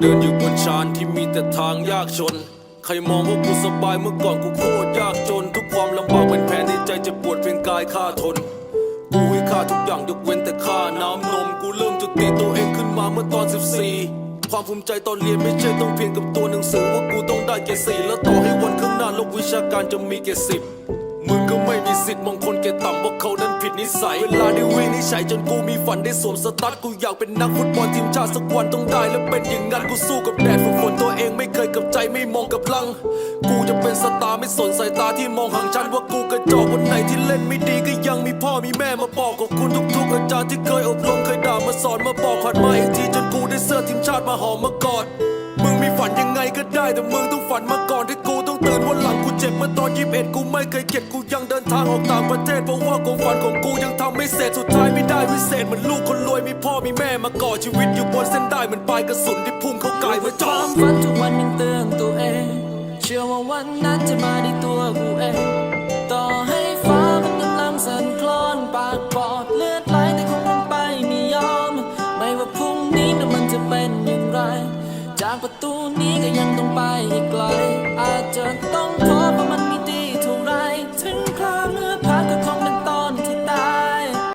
เดินอยู่บนชานที่มีแต่ทางยากชน ใครมองว่ากูสบายเมื่อก่อนกูโคตรยากจน ทุกความลำบากเป็นแผลในใจจะปวดเพียงกายข้าทน กูให้ค่าทุกอย่างยกเว้นแต่ค่าน้ำนม กูเริ่มจุดติตัวเองขึ้นมาเมื่อตอน 14 ความภูมิใจตอนเรียนไม่ใช่ต้องเพียงกับตัวหนังสือว่ากูต้องได้เกรดสี่แล้วต่อให้วันข้างหน้าโลกวิชาการจะมีเกรดสิบมึงก็ สิทธิ์มองคนแก่ต่ำว่าเขานั้นผิดนิสัย เวลาได้วินิจฉัยจนกูมีฝันได้สวมสตั๊ดกูอยากเป็นนักฟุตบอลทีมชาติสักวันต้องได้ และเป็นอย่างนั้นกูสู้กับแดดฝึกฝนตัวเองไม่เคยกับใจไม่มองกับลัง กูจะเป็นสตาร์ไม่สนสายตาที่มองห่างฉันว่ากูกระจอกวันไหนที่เล่นไม่ดีก็ยังมีพ่อมีแม่มาบอกขอบคุณทุกๆอาจารย์ที่เคยอบรมเคยด่ามาสอนมาบอกผ่านมาอีกทีจนกูได้เสื้อทีมชาติมาหอมมากอด มึงมีฝันยังไงก็ได้ แต่มึงต้องฝันมาก่อนที่กูต้องตื่นวันหลังกูเจ็บเมื่อตอนยี่สิบเอ็ดกูไม่เคยเข็ดกูยังเดินทางออกต่างประเทศเพราะว่าความฝันของกูยังทำไม่เสร็จสุดท้ายไม่ได้วิเศษเหมือนลูกคนรวยมีพ่อมีแม่มาก่อชีวิตอยู่บนเส้นได้เหมือนปลายกระสุนที่พุ่งเข้ากายมาจ่อมฝันทุกวันยังเตือนตัวเอง เชื่อว่าวันนั้นจะมาในตัวกูเอง ต่อให้ฟ้ามันกำลังสั่นคลอนปากปอด ป็นอย่างไรจากประตูนี้ก็ยังต้องไป